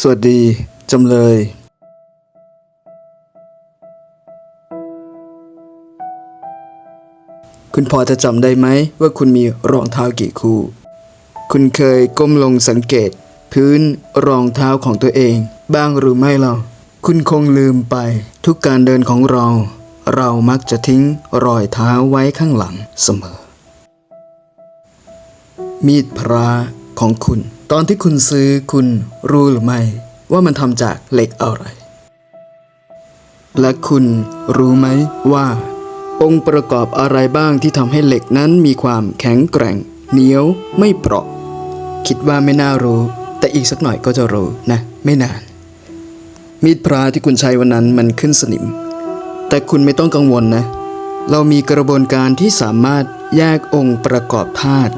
สวัสดี จำเลย คุณพอจะจำได้ไหมว่าคุณมีรองเท้ากี่คู่ คุณเคยก้มลงสังเกต พื้นรองเท้าของตัวเอง บ้างหรือไม่เล่าคุณคงลืมไปทุกการเดินของเรา เรามักจะทิ้งรอยเท้าไว้ข้างหลังเสมอ มีดพระของคุณ ตอนที่คุณซื้อคุณรู้หรือไม่ว่ามันทำจากเหล็กอะไร และคุณรู้ไหมว่า องค์ประกอบอะไรบ้างที่ทำให้เหล็กนั้นมีความแข็งแกร่ง เหนียวไม่เปราะ คิดว่าไม่น่ารู้ แต่อีกสักหน่อยก็จะรู้นะ ไม่นาน มีดพระที่คุณใช้วันนั้นมันขึ้นสนิม แต่คุณไม่ต้องกังวลนะ เรามีกระบวนการที่สามารถแยกองค์ประกอบธาตุ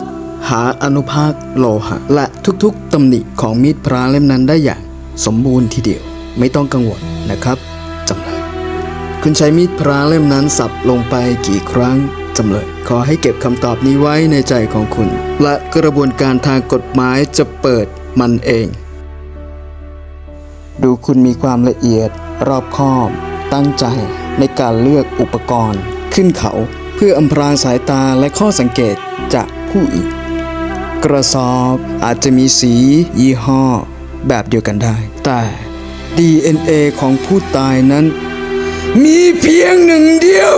หาอนุภาคโลหะ และทุกๆตำหนิของมีดพระเล่มนั้นได้อย่างสมบูรณ์ทีเดียวไม่ต้องกังวลนะครับจำเลยคุณใช้มีดพระเล่มนั้นสับลงไปกี่ครั้งจำเลย ขอให้เก็บคำตอบนี้ไว้ในใจของคุณ และกระบวนการทางกฎหมายจะเปิดมันเอง ดูคุณมีความละเอียด รอบคอบ ตั้งใจในการเลือกอุปกรณ์ ขึ้นเขาเพื่ออำพรางสายตาและข้อสังเกตจากผู้อื่น กระสอบอาจจะมีสี ยี่ห้อ แบบเดียวกันได้ แต่ DNA ของผู้ตายนั้น มีเพียงหนึ่งเดียว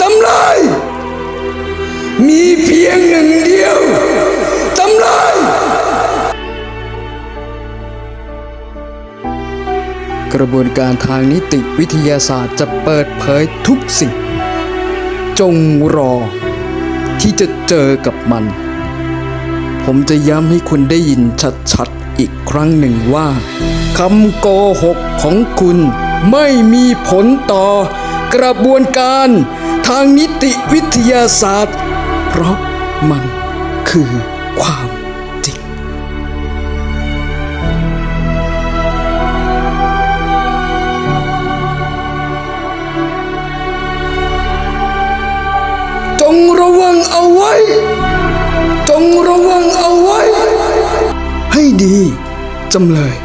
ตำลายมีเพียงหนึ่งเดียวตำลายกระบวนการทางนิติวิทยาศาสตร์จะเปิดเผยทุกสิ่ง จงรอที่จะเจอกับมัน ผมจะย้ำให้คุณได้ยินชัดๆ อีกครั้งหนึ่งว่าคำโกหกของคุณไม่มีผลต่อ กระบวนการทางนิติวิทยาศาสตร์ เพราะมันคือความจริง จงระวังเอาไว้ ดี จำเลย